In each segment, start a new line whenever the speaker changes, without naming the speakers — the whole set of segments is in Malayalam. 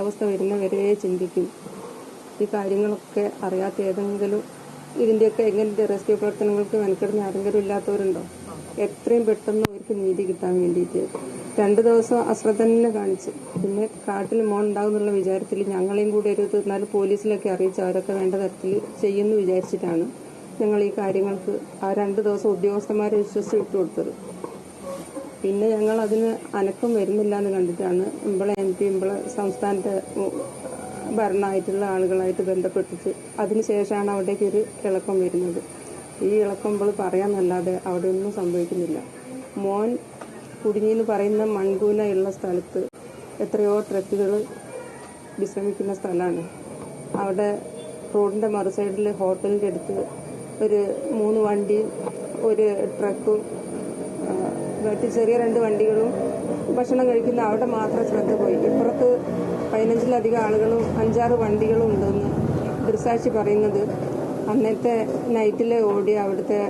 അവസ്ഥ വരുന്നവരെ ചിന്തിക്കും. ഈ കാര്യങ്ങളൊക്കെ അറിയാത്ത ഏതെങ്കിലും ഇതിന്റെയൊക്കെ എങ്ങനെ റെസ്ക്യൂ പ്രവർത്തനങ്ങൾക്ക് മെനക്കെടുന്ന ആരെങ്കിലും ഇല്ലാത്തവരുണ്ടോ? എത്രയും പെട്ടെന്ന് അവർക്ക് നീതി കിട്ടാൻ വേണ്ടിയിട്ട്. രണ്ട് ദിവസം അശ്രദ്ധ തന്നെ കാണിച്ചു. പിന്നെ കാട്ടിൽ മോൻ ഉണ്ടാകുന്നുള്ള വിചാരത്തിൽ ഞങ്ങളെയും കൂടി ഒരു തീർന്നാൽ പോലീസിലൊക്കെ അറിയിച്ച് അവരൊക്കെ വേണ്ട തരത്തിൽ ചെയ്യുമെന്ന് വിചാരിച്ചിട്ടാണ് ഞങ്ങൾ ഈ കാര്യങ്ങൾക്ക് ആ രണ്ട് ദിവസം ഉദ്യോഗസ്ഥന്മാരെ വിശ്വസിച്ച് വിട്ടുകൊടുത്തത്. പിന്നെ ഞങ്ങൾ അതിന് അനക്കം വരുന്നില്ല എന്ന് കണ്ടിട്ടാണ് ഇമ്പളെ എം പി ഇമ്പളെ സംസ്ഥാനത്തെ ഭരണമായിട്ടുള്ള ആളുകളായിട്ട് ബന്ധപ്പെട്ടിട്ട് അതിനുശേഷമാണ് അവിടേക്ക് ഒരു ഇളക്കം വരുന്നത്. ഈ ഇളക്കം ഇപ്പോൾ പറയാമെന്നല്ലാതെ അവിടെ ഒന്നും സംഭവിക്കുന്നില്ല. മോൻ കുടുങ്ങിയെന്ന് പറയുന്ന മൺകൂനയുള്ള സ്ഥലത്ത് എത്രയോ ട്രക്കുകൾ വിശ്രമിക്കുന്ന സ്ഥലമാണ് അവിടെ റോഡിന്റെ മറു സൈഡിൽ ഹോട്ടലിന്റെ അടുത്ത് ഒരു മൂന്ന് വണ്ടി ഒരു ട്രക്കും മറ്റ് ചെറിയ രണ്ട് വണ്ടികളും ഭക്ഷണം കഴിക്കുന്ന അവിടെ മാത്രം ശ്രദ്ധ പോയി. ഇപ്പുറത്ത് പതിനഞ്ചിലധികം ആളുകളും അഞ്ചാറ് വണ്ടികളും ഉണ്ടെന്ന് ദൃസാക്ഷി പറയുന്നത് അന്നത്തെ നൈറ്റിലെ ഓടി അവിടുത്തെ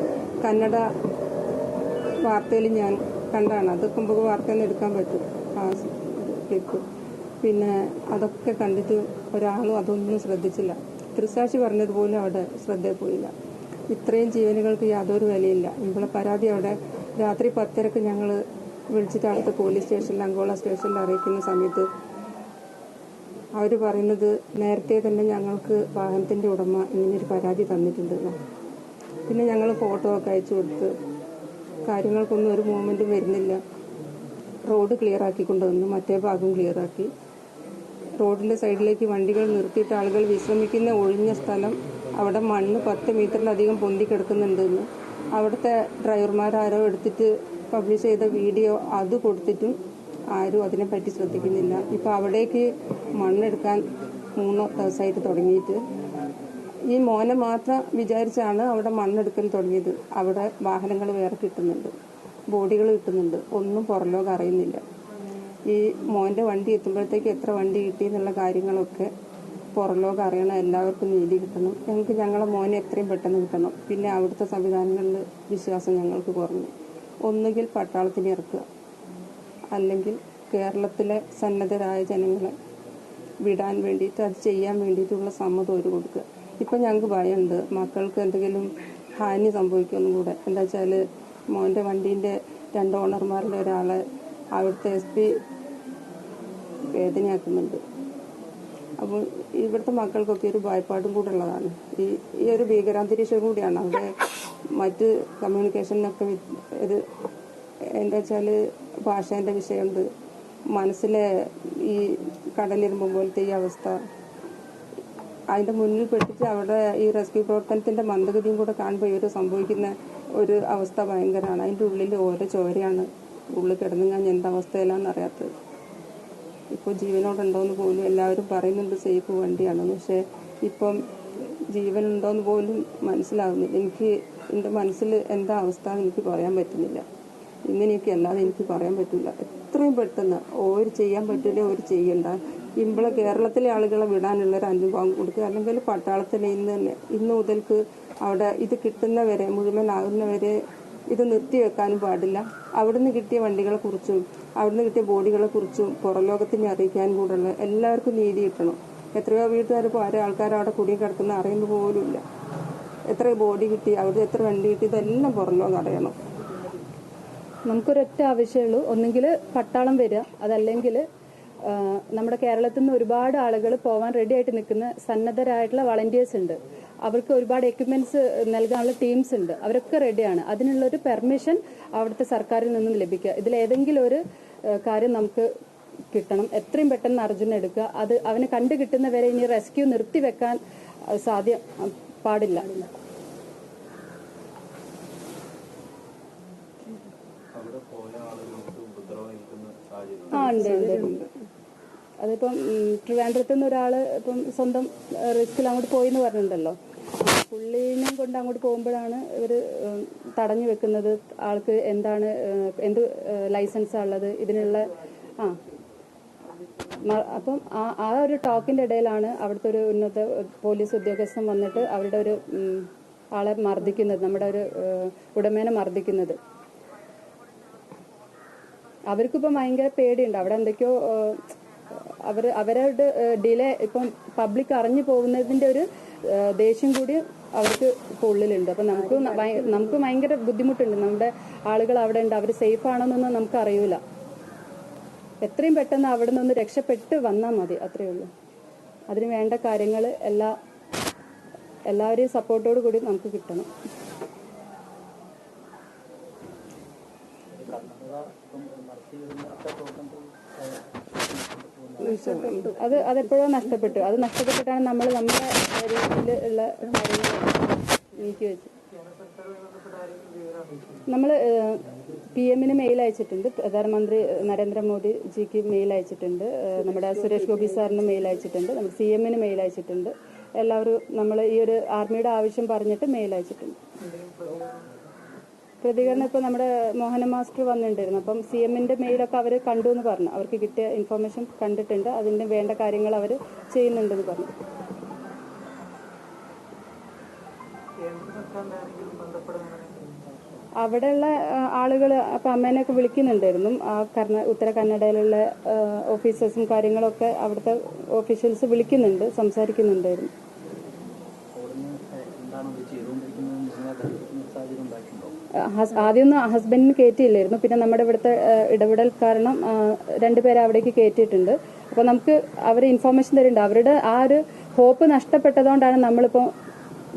കന്നഡ വാർത്തയിൽ ഞാൻ കണ്ടാണ്. അതൊക്കെ നമുക്ക് വാർത്തയിൽ നിന്ന് എടുക്കാൻ പറ്റും. ആ ക്ലിപ്പ്. പിന്നെ അതൊക്കെ കണ്ടിട്ട് ഒരാളും അതൊന്നും ശ്രദ്ധിച്ചില്ല. ദൃസാക്ഷി പറഞ്ഞതുപോലും അവിടെ ശ്രദ്ധ പോയില്ല. ഇത്രയും ജീവനുകൾക്ക് യാതൊരു വിലയില്ല. ഇവിടെ പരാതി അവിടെ രാത്രി പത്തരക്ക് ഞങ്ങൾ വിളിച്ചിട്ട് അടുത്ത പോലീസ് സ്റ്റേഷനിൽ അങ്കോള സ്റ്റേഷനിൽ അറിയിക്കുന്ന സമയത്ത് അവർ പറയുന്നത് നേരത്തെ തന്നെ ഞങ്ങൾക്ക് വാഹനത്തിന്റെ ഉടമ ഇങ്ങനൊരു പരാതി തന്നിട്ടുണ്ട് പിന്നെ ഞങ്ങൾ ഫോട്ടോ ഒക്കെ അയച്ചു കൊടുത്ത് കാര്യങ്ങൾക്കൊന്നും ഒരു മൂവ്മെന്റും വരുന്നില്ല. റോഡ് ക്ലിയർ ആക്കി കൊണ്ടുവന്നു. മറ്റേ ഭാഗം ക്ലിയർ ആക്കി. റോഡിന്റെ സൈഡിലേക്ക് വണ്ടികൾ നിർത്തിയിട്ട് ആളുകൾ വിശ്രമിക്കുന്ന ഒഴിഞ്ഞ സ്ഥലം അവിടെ മണ്ണ് പത്ത് മീറ്ററിലധികം പൊന്തി കിടക്കുന്നുണ്ടെന്ന് അവിടുത്തെ ഡ്രൈവർമാരാരോ എടുത്തിട്ട് പബ്ലിഷ് ചെയ്ത വീഡിയോ അത് കൊടുത്തിട്ടും ആരും അതിനെ അതിനെപ്പറ്റി ശ്രദ്ധിക്കുന്നില്ല. ഇപ്പൊ അവിടേക്ക് മണ്ണെടുക്കാൻ മൂന്നോ ദിവസമായിട്ട് തുടങ്ങിയിട്ട്. ഈ മോനെ മാത്രം വിചാരിച്ചാണ് അവിടെ മണ്ണെടുക്കൽ തുടങ്ങിയത്. അവിടെ വാഹനങ്ങൾ വേറെ കിട്ടുന്നുണ്ട്. ബോഡികൾ കിട്ടുന്നുണ്ട്. ഒന്നും പുറലോകം അറിയുന്നില്ല. ഈ മോന്റെ വണ്ടി എത്തുമ്പോഴത്തേക്ക് എത്ര വണ്ടി കിട്ടി എന്നുള്ള കാര്യങ്ങളൊക്കെ പുറലോകം അറിയണം എല്ലാവർക്കും നീതി കിട്ടണം. ഞങ്ങൾക്ക് ഞങ്ങളെ മോനെ എത്രയും പെട്ടെന്ന് കിട്ടണം. പിന്നെ അവിടുത്തെ സംവിധാനങ്ങളിൽ വിശ്വാസം ഞങ്ങൾക്ക് കുറഞ്ഞു. ഒന്നുകിൽ പട്ടാളത്തിന് ഇറക്കുക. അല്ലെങ്കിൽ കേരളത്തിലെ സന്നദ്ധരായ ജനങ്ങളെ വിടാൻ വേണ്ടിയിട്ട് അത് ചെയ്യാൻ വേണ്ടിയിട്ടുള്ള സമ്മതം ഒരു കൊടുക്കുക. ഇപ്പം ഞങ്ങൾക്ക് ഭയമുണ്ട്. മക്കൾക്ക് എന്തെങ്കിലും ഹാനി സംഭവിക്കുമെന്നും കൂടെ. എന്താ വെച്ചാൽ മോന്റെ വണ്ടീന്റെ രണ്ട് ഓണർമാരിലെ ഒരാളെ അവിടുത്തെ എസ് പി വേദനയാക്കുന്നുണ്ട്. അപ്പോൾ ഇവിടുത്തെ മക്കൾക്കൊക്കെ ഒരു ഭയപ്പാടും കൂടെ ഉള്ളതാണ്. ഈ ഈ ഒരു ഭീകരാന്തരീക്ഷം കൂടിയാണ്. അവിടെ മറ്റ് കമ്മ്യൂണിക്കേഷനൊക്കെ ഒരു എന്താ വെച്ചാൽ ഭാഷേന്റെ വിഷയമുണ്ട്. മനസ്സിലെ ഈ കടലിരുമ്പം പോലത്തെ ഈ അവസ്ഥ. അതിന്റെ മുന്നിൽ പെട്ടിട്ട് അവിടെ ഈ റെസ്ക്യൂ പ്രവർത്തനത്തിന്റെ മന്ദഗതിയും കൂടെ കാണുമ്പോൾ ഇവർ സംഭവിക്കുന്ന ഒരു അവസ്ഥ ഭയങ്കരമാണ് അതിന്റെ ഉള്ളിൽ ഓരോ ചോരയാണ്. ഉള്ളിൽ കിടന്നു കഴിഞ്ഞാൽ എന്തവസ്ഥയിലാണെന്ന് അറിയാത്തത്. ഇപ്പോൾ ജീവനോടുണ്ടോന്ന് പോലും എല്ലാവരും പറയുന്നുണ്ട് സേഫ് വണ്ടിയാണെന്ന് പക്ഷേ ഇപ്പം ജീവനുണ്ടോന്ന് പോലും മനസ്സിലാകുന്നില്ല എനിക്ക് എന്റെ മനസ്സിൽ എന്താ അവസ്ഥ എന്ന് എനിക്ക് പറയാൻ പറ്റുന്നില്ല. ഇങ്ങനെയൊക്കെ അല്ലാതെ എനിക്ക് പറയാൻ പറ്റില്ല. എത്രയും പെട്ടെന്ന് ഓര് ചെയ്യാൻ പറ്റില്ല ഓര് ചെയ്യണ്ട. ഇമ്പളെ കേരളത്തിലെ ആളുകളെ വിടാനുള്ള ഒരു അനുഭവം കൊടുക്കുക. അല്ലെങ്കിൽ പട്ടാളത്തിൽ ഇന്ന് തന്നെ ഇന്ന് മുതൽക്ക് അവിടെ ഇത് കിട്ടുന്നവരെ മുഴുവനാകുന്നവരെ ഇത് നിർത്തിവെക്കാനും പാടില്ല. അവിടുന്ന് കിട്ടിയ വണ്ടികളെക്കുറിച്ചും അവിടുന്ന് കിട്ടിയ ബോഡികളെക്കുറിച്ചും പുറലോകത്തിനെ അറിയിക്കാനും കൂടെയുള്ള എല്ലാവർക്കും നീതി കിട്ടണം. എത്രയോ വീട്ടുകാർ ഇപ്പോൾ ആരോ ആൾക്കാർ അവിടെ കുടിയും കിടക്കുന്ന അറിയുന്ന പോലുമില്ല എത്ര ബോഡി കിട്ടി അവിടെ എത്ര വണ്ടി കിട്ടി ഇതെല്ലാം പുറലോകം അറിയണം.
നമുക്കൊരൊറ്റ ആവശ്യമുള്ളൂ ഒന്നുകിൽ പട്ടാളം വരിക അതല്ലെങ്കിൽ നമ്മുടെ കേരളത്തിൽ നിന്ന് ഒരുപാട് ആളുകൾ പോവാൻ റെഡി ആയിട്ട് നിൽക്കുന്ന സന്നദ്ധരായിട്ടുള്ള വളണ്ടിയേഴ്സ് ഉണ്ട്. അവർക്ക് ഒരുപാട് എക്യുപ്മെന്റ്സ് നൽകാനുള്ള ടീംസ് ഉണ്ട്. അവരൊക്കെ റെഡിയാണ് അതിനുള്ള ഒരു പെർമിഷൻ അവിടുത്തെ സർക്കാരിൽ നിന്നും ലഭിക്കുക. ഇതിൽ ഏതെങ്കിലും ഒരു കാര്യം നമുക്ക് കിട്ടണം. എത്രയും പെട്ടെന്ന് അർജുന എടുക്കുക. അത് അവനെ കണ്ടു കിട്ടുന്നവരെ ഇനി റെസ്ക്യൂ നിർത്തി വെക്കാൻ സാധ്യ പാടില്ല.
അവിടെ പോയ ആളുകൾക്ക്
ആ ഉണ്ട് അതിപ്പം ട്രിവാൻഡ്രത്ത് നിന്ന് ഒരാൾ ഇപ്പം സ്വന്തം റിസ്കിൽ അങ്ങോട്ട് പോയി എന്ന് പറഞ്ഞിട്ടുണ്ടല്ലോ. പുള്ളീനെ കൊണ്ട് അങ്ങോട്ട് പോകുമ്പോഴാണ് ഇവർ തടഞ്ഞു വെക്കുന്നത്. ആൾക്ക് എന്താണ് എന്ത് ലൈസൻസാ ഉള്ളത്? ഇതിനുള്ള ആ. അപ്പം ആ ആ ഒരു ടോക്കിന്റെ ഇടയിലാണ് അവിടുത്തെ ഒരു ഉന്നത പോലീസ് ഉദ്യോഗസ്ഥൻ വന്നിട്ട് അവരുടെ ഒരു ആളെ മർദ്ദിക്കുന്നത് നമ്മുടെ ഒരു ഉടമേനെ മർദ്ദിക്കുന്നത്. അവർക്കിപ്പോ ഭയങ്കര പേടിയുണ്ട്. അവിടെ എന്തൊക്കെയോ അവർ അവരുടെ ഡിലേ ഇപ്പം പബ്ലിക് അറിഞ്ഞു പോകുന്നതിന്റെ ഒരു ദേഷ്യം കൂടി അവർക്ക് ഇപ്പോൾ ഉള്ളിലുണ്ട്. അപ്പം നമുക്ക് നമുക്ക് ഭയങ്കര ബുദ്ധിമുട്ടുണ്ട്. നമ്മുടെ ആളുകൾ അവിടെ ഉണ്ട്. അവർ സേഫ് ആണെന്നൊന്നും നമുക്ക് അറിയൂല. എത്രയും പെട്ടെന്ന് അവിടെ നിന്ന് രക്ഷപ്പെട്ട് വന്നാൽ മതി. അത്രയേ ഉള്ളൂ. അതിന് വേണ്ട കാര്യങ്ങൾ എല്ലാ എല്ലാവരെയും സപ്പോർട്ടോട് കൂടി നമുക്ക് കിട്ടണം. അത് അതെപ്പോഴോ നഷ്ടപ്പെട്ടു. അത് നഷ്ടപ്പെട്ടിട്ടാണ് നമ്മൾ നമ്മുടെ രീതിയിലുള്ള കാര്യങ്ങൾ നീക്കി വെച്ചു നമ്മൾ പി എമ്മിന് മെയിൽ അയച്ചിട്ടുണ്ട്. പ്രധാനമന്ത്രി നരേന്ദ്രമോദി ജിക്ക് മെയിൽ അയച്ചിട്ടുണ്ട്. നമ്മുടെ സുരേഷ് ഗോപി സാറിന് മെയിൽ അയച്ചിട്ടുണ്ട്. നമ്മുടെ സി എമ്മിന് മെയിൽ അയച്ചിട്ടുണ്ട്. എല്ലാവരും നമ്മൾ ഈ ഒരു ആർമിയുടെ ആവശ്യം പറഞ്ഞിട്ട് മെയിൽ അയച്ചിട്ടുണ്ട്. പ്രതികരണം ഇപ്പോൾ നമ്മുടെ മോഹന മാസ്റ്റർ വന്നിട്ടുണ്ടായിരുന്നു. അപ്പം സി എമ്മിന്റെ മെയിലൊക്കെ അവർ കണ്ടു എന്ന് പറഞ്ഞു. അവർക്ക് കിട്ടിയ ഇൻഫർമേഷൻ കണ്ടിട്ടുണ്ട്. അതിന്റെ വേണ്ട കാര്യങ്ങൾ അവർ ചെയ്യുന്നുണ്ടെന്ന് പറഞ്ഞു. അവിടെയുള്ള ആളുകൾ അപ്പം അമ്മേനെയൊക്കെ വിളിക്കുന്നുണ്ടായിരുന്നു. ആ കർണ ഉത്തര കന്നഡയിലുള്ള ഓഫീസേഴ്സും കാര്യങ്ങളൊക്കെ അവിടുത്തെ ഓഫീഷ്യൽസ് വിളിക്കുന്നുണ്ട് സംസാരിക്കുന്നുണ്ടായിരുന്നു. ആദ്യമൊന്നും ഹസ്ബൻഡിന് കയറ്റിയില്ലായിരുന്നു. പിന്നെ നമ്മുടെ ഇവിടുത്തെ ഇടപെടൽ കാരണം രണ്ടുപേരെ അവിടേക്ക് കയറ്റിയിട്ടുണ്ട്. അപ്പോൾ നമുക്ക് അവർ ഇൻഫർമേഷൻ തരുന്നുണ്ട്. അവരുടെ ആ ഒരു ഹോപ്പ് നഷ്ടപ്പെട്ടതുകൊണ്ടാണ് നമ്മളിപ്പോ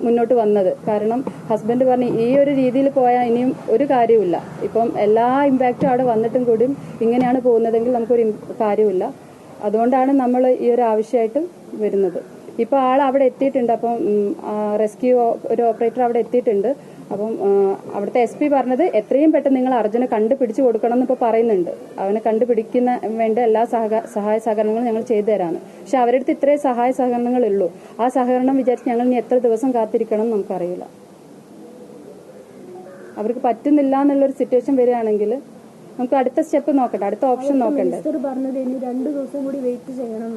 മുന്നോട്ട് വന്നത്. കാരണം ഹസ്ബൻഡ് പറഞ്ഞു ഈ ഒരു രീതിയിൽ പോയാൽ ഇനിയും ഒരു കാര്യമില്ല ഇപ്പം എല്ലാ ഇമ്പാക്റ്റും അവിടെ വന്നിട്ടും കൂടിയും ഇങ്ങനെയാണ് പോകുന്നതെങ്കിൽ നമുക്കൊരു കാര്യമില്ല അതുകൊണ്ടാണ് നമ്മൾ ഈ ഒരു ആവശ്യമായിട്ട് വരുന്നത്. ഇപ്പോൾ ആൾ അവിടെ എത്തിയിട്ടുണ്ട്. അപ്പം റെസ്ക്യൂ ഒരു ഓപ്പറേറ്റർ അവിടെ എത്തിയിട്ടുണ്ട്. അപ്പം അവിടുത്തെ എസ് പി പറഞ്ഞത് എത്രയും പെട്ടെന്ന് നിങ്ങൾ അർജുനെ കണ്ടുപിടിച്ചു കൊടുക്കണം എന്ന് ഇപ്പോൾ പറയുന്നുണ്ട്. അവനെ കണ്ടുപിടിക്കുന്ന വേണ്ട എല്ലാ സഹ സഹായ സഹകരണങ്ങളും ഞങ്ങൾ ചെയ്തു തരാമെന്ന് പക്ഷെ അവരടുത്ത് ഇത്രയും സഹായ സഹകരണങ്ങളുള്ളൂ. ആ സഹകരണം വിചാരിച്ച് ഞങ്ങൾ ഇനി എത്ര ദിവസം കാത്തിരിക്കണം എന്ന് നമുക്കറിയില്ല. അവർക്ക് പറ്റുന്നില്ല എന്നുള്ളൊരു സിറ്റുവേഷൻ വരികയാണെങ്കിൽ നമുക്ക് അടുത്ത സ്റ്റെപ്പ് നോക്കട്ടെ. അടുത്ത ഓപ്ഷൻ നോക്കണ്ടേ?
പറഞ്ഞത് ഇനി രണ്ടു ദിവസം കൂടി വെയിറ്റ് ചെയ്യണം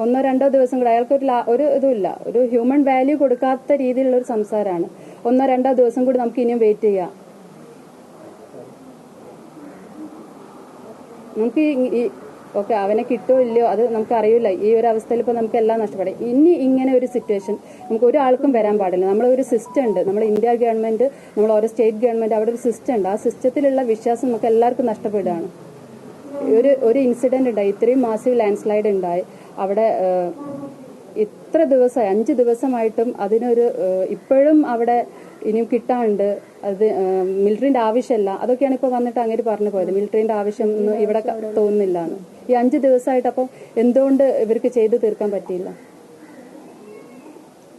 ഒന്നോ രണ്ടോ ദിവസം കൂടെ അയാൾക്ക് ഒരു ഒരു ഇതുമില്ല. ഒരു ഹ്യൂമൻ വാല്യൂ കൊടുക്കാത്ത രീതിയിലുള്ള ഒരു സംസാരമാണ് ഒന്നോ രണ്ടോ ദിവസം കൂടി നമുക്ക് ഇനിയും വെയിറ്റ് ചെയ്യാം. നമുക്ക് ഈ- ഓക്കെ അവനെ കിട്ടുമോ ഇല്ലയോ അത് നമുക്ക് അറിയില്ല. ഈ ഒരു അവസ്ഥയിൽ ഇപ്പോൾ നമുക്ക് എല്ലാം നഷ്ടപ്പെടും. ഇനി ഇങ്ങനെ ഒരു സിറ്റുവേഷൻ നമുക്ക് ഒരാൾക്കും വരാൻ പാടില്ല. നമ്മളെ ഒരു സിസ്റ്റം ഉണ്ട്. നമ്മൾ ഇന്ത്യ ഗവൺമെന്റ് നമ്മൾ ഓരോ സ്റ്റേറ്റ് ഗവൺമെന്റ് അവിടെ ഒരു സിസ്റ്റം ഉണ്ട്. ആ സിസ്റ്റത്തിലുള്ള വിശ്വാസം നമുക്ക് എല്ലാവർക്കും നഷ്ടപ്പെടുകയാണ്. ഒരു ഒരു ഇൻസിഡന്റ് ഉണ്ടായി. ഇത്രയും മാസീവ് ലാൻഡ് സ്ലൈഡ് ഉണ്ടായി. അവിടെ ഇത്ര ദിവസമായി അഞ്ച് ദിവസമായിട്ടും അതിനൊരു ഇപ്പോഴും അവിടെ ഇനിയും കിട്ടാണ്ട് അത് മിലിറ്ററിന്റെ ആവശ്യമല്ല. അതൊക്കെയാണ് ഇപ്പൊ വന്നിട്ട് അങ്ങനെ പറഞ്ഞു പോയത്. മിലിറ്ററിന്റെ ആവശ്യം ഒന്നും ഇവിടെ തോന്നുന്നില്ല. ഈ അഞ്ച് ദിവസമായിട്ട് അപ്പം എന്തുകൊണ്ട് ഇവർക്ക് ചെയ്തു തീർക്കാൻ പറ്റിയില്ല?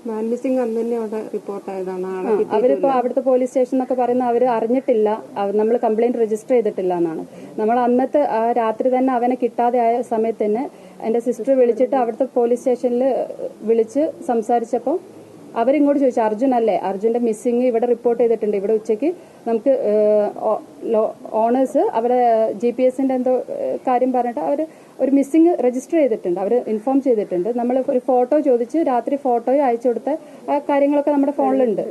മാൻ മിസ്സിംഗ് അന്ന് തന്നെ അവിടെ റിപ്പോർട്ട്
ആയതാണ് അവരിപ്പോ അവിടുത്തെ പോലീസ് സ്റ്റേഷൻ എന്നൊക്കെ പറയുന്ന അവർ അറിഞ്ഞിട്ടില്ല. നമ്മൾ കംപ്ലൈന്റ് രജിസ്റ്റർ ചെയ്തിട്ടില്ല എന്നാണ്. നമ്മൾ അന്നത്തെ ആ രാത്രി തന്നെ അവനെ കിട്ടാതെ ആയ സമയത്ത് തന്നെ എന്റെ സിസ്റ്റർ വിളിച്ചിട്ട് അവിടുത്തെ പോലീസ് സ്റ്റേഷനിൽ വിളിച്ച് സംസാരിച്ചപ്പോൾ അവരിങ്ങോട്ട് ചോദിച്ചു അർജുൻ അല്ലേ? അർജുന്റെ മിസ്സിംഗ് ഇവിടെ റിപ്പോർട്ട് ചെയ്തിട്ടുണ്ട്. ഇവിടെ ഉച്ചയ്ക്ക് നമുക്ക് ഓണേഴ്സ് അവരെ ജി പി എസിന്റെ എന്തോ കാര്യം പറഞ്ഞിട്ട് അവർ ഒരു മിസ്സിംഗ് രജിസ്റ്റർ ചെയ്തിട്ടുണ്ട്. അവർ ഇൻഫോം ചെയ്തിട്ടുണ്ട്. നമ്മൾ ഒരു ഫോട്ടോ ചോദിച്ച് രാത്രി ഫോട്ടോയും അയച്ചു കൊടുത്ത കാര്യങ്ങളൊക്കെ നമ്മുടെ ഫോണിലുണ്ട്.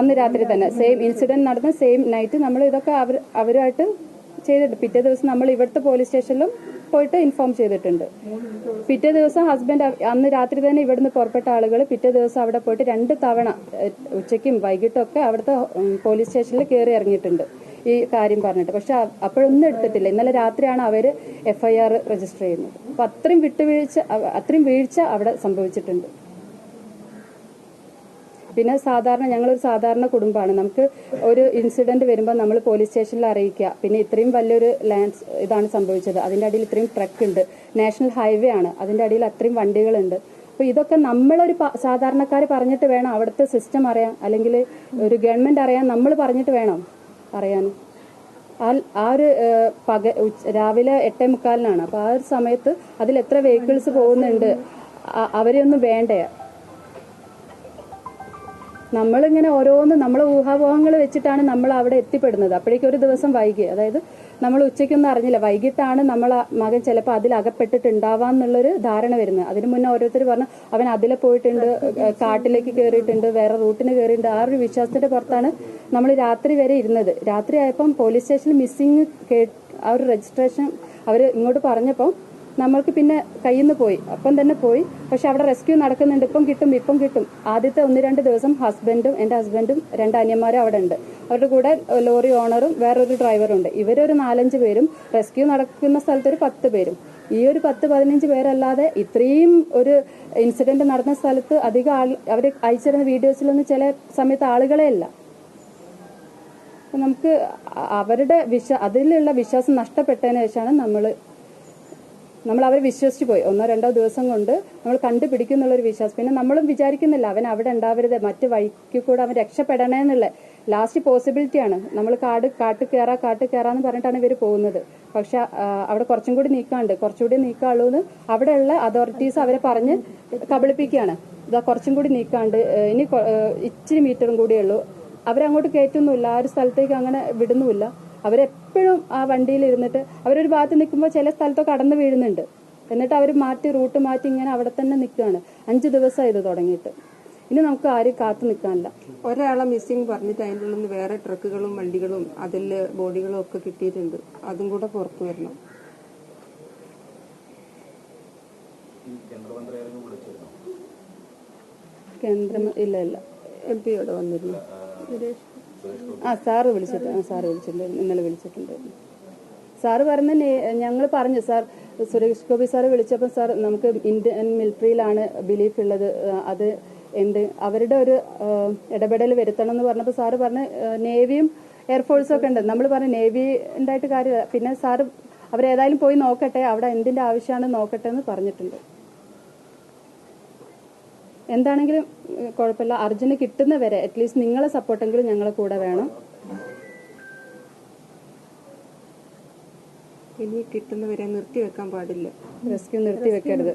അന്ന് രാത്രി തന്നെ. സെയിം ഇൻസിഡന്റ് നടന്ന സെയിം നൈറ്റ് നമ്മൾ ഇതൊക്കെ അവർ അവരുമായിട്ട് ചെയ്തിട്ടുണ്ട്. പിറ്റേ ദിവസം നമ്മൾ ഇവിടുത്തെ പോലീസ് സ്റ്റേഷനിലും പോയിട്ട് ഇൻഫോം ചെയ്തിട്ടുണ്ട്. പിറ്റേ ദിവസം ഹസ്ബൻഡ് അന്ന് രാത്രി തന്നെ ഇവിടുന്ന് പുറപ്പെട്ട ആളുകൾ പിറ്റേ ദിവസം അവിടെ പോയിട്ട് രണ്ട് തവണ ഉച്ചയ്ക്കും വൈകിട്ടും ഒക്കെ അവിടുത്തെ പോലീസ് സ്റ്റേഷനിൽ കയറി ഇറങ്ങിയിട്ടുണ്ട്. ഈ കാര്യം പറഞ്ഞിട്ട്. പക്ഷെ അപ്പോഴൊന്നും എടുത്തിട്ടില്ല. ഇന്നലെ രാത്രിയാണ് അവർ എഫ്ഐആർ രജിസ്റ്റർ ചെയ്യുന്നത്. അപ്പൊ അത്രയും വിട്ടുവീഴ്ച അത്രയും വീഴ്ച അവിടെ സംഭവിച്ചിട്ടുണ്ട്. പിന്നെ സാധാരണ ഞങ്ങളൊരു സാധാരണ കുടുംബമാണ്. നമുക്ക് ഒരു ഇൻസിഡന്റ് വരുമ്പോൾ നമ്മൾ പോലീസ് സ്റ്റേഷനിൽ അറിയിക്കുക. പിന്നെ ഇത്രയും വലിയൊരു ലാൻഡ് ഇതാണ് സംഭവിച്ചത്. അതിന്റെ അടിയിൽ ഇത്രയും ട്രക്ക് ഉണ്ട്. നാഷണൽ ഹൈവേ ആണ്. അതിന്റെ അടിയിൽ അത്രയും വണ്ടികളുണ്ട്. അപ്പോൾ ഇതൊക്കെ നമ്മളൊരു സാധാരണക്കാർ പറഞ്ഞിട്ട് വേണം അവിടുത്തെ സിസ്റ്റം അറിയാൻ. അല്ലെങ്കിൽ ഒരു ഗവൺമെന്റ് അറിയാൻ നമ്മൾ പറഞ്ഞിട്ട് വേണം അറിയാൻ. ആ ഒരു പക രാവിലെ എട്ടേ മുക്കാലിനാണ്. അപ്പൊ ആ ഒരു സമയത്ത് അതിൽ എത്ര വെഹിക്കിൾസ് പോകുന്നുണ്ട് അവരെയൊന്നും വേണ്ടേ? നമ്മളിങ്ങനെ ഓരോന്ന് നമ്മൾ ഊഹാപോഹങ്ങൾ വെച്ചിട്ടാണ് നമ്മൾ അവിടെ എത്തിപ്പെടുന്നത്. അപ്പോഴേക്കും ഒരു ദിവസം വൈകി. അതായത് നമ്മൾ ഉച്ചയ്ക്കൊന്നും അറിഞ്ഞില്ല. വൈകിട്ടാണ് നമ്മൾ മകൻ ചിലപ്പോൾ അതിൽ അകപ്പെട്ടിട്ടുണ്ടാവാന്നുള്ളൊരു ധാരണ വരുന്നത്. അതിന് മുന്നേ ഓരോരുത്തർ പറഞ്ഞു അവൻ അതിലെ പോയിട്ടുണ്ട് കാട്ടിലേക്ക് കയറിയിട്ടുണ്ട് വേറെ റൂട്ടിന് കയറിയിട്ടുണ്ട് ആ ഒരു വിശ്വാസത്തിന്റെ പുറത്താണ് നമ്മൾ രാത്രി വരെ ഇരുന്നത്. രാത്രി ആയപ്പം പോലീസ് സ്റ്റേഷനിൽ മിസ്സിങ് ആ ഒരു രജിസ്ട്രേഷൻ അവർ ഇങ്ങോട്ട് പറഞ്ഞപ്പോൾ നമ്മൾക്ക് പിന്നെ കയ്യിൽ നിന്ന് പോയി. അപ്പം തന്നെ പോയി. പക്ഷെ അവിടെ റെസ്ക്യൂ നടക്കുന്നുണ്ട്. ഇപ്പം കിട്ടും ഇപ്പം കിട്ടും. ആദ്യത്തെ ഒന്ന് രണ്ട് ദിവസം ഹസ്ബൻഡും എന്റെ ഹസ്ബൻഡും രണ്ട് അനിയന്മാരും അവിടെ ഉണ്ട്. അവരുടെ കൂടെ ലോറി ഓണറും വേറൊരു ഡ്രൈവറും ഉണ്ട്. ഇവരൊരു നാലഞ്ച് പേരും റെസ്ക്യൂ നടക്കുന്ന സ്ഥലത്തൊരു പത്ത് പേരും. ഈ ഒരു പത്ത് പതിനഞ്ച് പേരല്ലാതെ ഇത്രയും ഒരു ഇൻസിഡന്റ് നടന്ന സ്ഥലത്ത് അധികം ആൾ അവർ അയച്ചിരുന്ന വീഡിയോസിലൊന്നും ചില സമയത്ത് ആളുകളെ അല്ല നമുക്ക് അവരുടെ വിശ്വ അതിലുള്ള വിശ്വാസം നഷ്ടപ്പെട്ടതിന് ശേഷമാണ് നമ്മൾ നമ്മൾ അവരെ വിശ്വസിച്ച് പോയി. ഒന്നോ രണ്ടോ ദിവസം കൊണ്ട് നമ്മൾ കണ്ടുപിടിക്കുന്നുള്ളൊരു വിശ്വാസം. പിന്നെ നമ്മളും വിചാരിക്കുന്നില്ല അവൻ അവിടെ ഉണ്ടാവരുത് മറ്റു വഴിക്ക് കൂടെ അവൻ രക്ഷപ്പെടണേ എന്നുള്ള ലാസ്റ്റ് പോസിബിലിറ്റിയാണ് നമ്മൾ കാട് കാട്ട് കയറാ കാട്ട് കയറാന്ന് പറഞ്ഞിട്ടാണ് ഇവർ പോകുന്നത്. പക്ഷെ അവിടെ കുറച്ചും കൂടി നീക്കാണ്ട് കുറച്ചുകൂടി നീക്കാളൂ എന്ന് അവിടെയുള്ള അതോറിറ്റീസ് അവരെ പറഞ്ഞ് കബളിപ്പിക്കുകയാണ്. ഇതാ കുറച്ചും കൂടി നീക്കാണ്ട് ഇനി ഇച്ചിരി മീറ്ററും കൂടിയേ ഉള്ളൂ. അവരങ്ങോട്ട് കയറ്റുന്നുമില്ല. ആ ഒരു സ്ഥലത്തേക്ക് അങ്ങനെ വിടുന്നുമില്ല. അവരെപ്പോഴും ആ വണ്ടിയിൽ ഇരുന്നിട്ട് അവരൊരു ഭാഗത്ത് നിൽക്കുമ്പോൾ ചില സ്ഥലത്തൊക്കെ കടന്നു വീഴുന്നുണ്ട്. എന്നിട്ട് അവർ മാറ്റി റൂട്ട് മാറ്റി ഇങ്ങനെ അവിടെ തന്നെ നിൽക്കുകയാണ്. അഞ്ച് ദിവസമായി ഇത് തുടങ്ങിയിട്ട്. ഇനി നമുക്ക് ആരും കാത്തു നിൽക്കാനില്ല.
ഒരാളെ മിസ്സിംഗ് പറഞ്ഞിട്ട് അതിന്റെ ഉള്ളിൽ നിന്ന് വേറെ ട്രക്കുകളും വണ്ടികളും അതിൽ ബോഡികളും ഒക്കെ കിട്ടിയിട്ടുണ്ട്. അതും കൂടെ പുറത്തു വരണം.
കേന്ദ്രം ഇല്ല ഇല്ല.
എം പി ഇവിടെ വന്നിരുന്നു
ആ സാറ് വിളിച്ചിട്ട് ആ സാറ് വിളിച്ചിട്ടുണ്ട് ഇന്നലെ വിളിച്ചിട്ടുണ്ട്. സാറ് പറഞ്ഞ ഞങ്ങൾ പറഞ്ഞു സാർ സുരേഷ് ഗോപി സാറ് വിളിച്ചപ്പോൾ സാർ നമുക്ക് ഇന്ത്യൻ മിലിറ്ററിയിലാണ് ബിലീഫ് ഉള്ളത് അത് എന്ത് അവരുടെ ഒരു ഇടപെടൽ വരുത്തണം എന്ന് പറഞ്ഞപ്പോൾ സാറ് പറഞ്ഞ് നേവിയും എയർഫോഴ്സും ഒക്കെ ഉണ്ട്. നമ്മൾ പറഞ്ഞു നേവി ഉണ്ടായിട്ട് കാര്യമില്ല പിന്നെ സാറ് അവരേതായാലും പോയി നോക്കട്ടെ അവിടെ എന്തിന്റെ ആവശ്യമാണ് നോക്കട്ടെ എന്ന് പറഞ്ഞിട്ടുണ്ട്. എന്താണെങ്കിലും കുഴപ്പമില്ല. അർജുന് കിട്ടുന്ന വരെ അറ്റ്ലീസ്റ്റ് നിങ്ങളെ സപ്പോർട്ടെങ്കിലും ഞങ്ങളെ കൂടെ വേണം.
ഇനി കിട്ടുന്നവരെ നിർത്തി വെക്കാൻ പാടില്ല.
റെസ്ക്യൂ നിർത്തി
വെക്കരുത്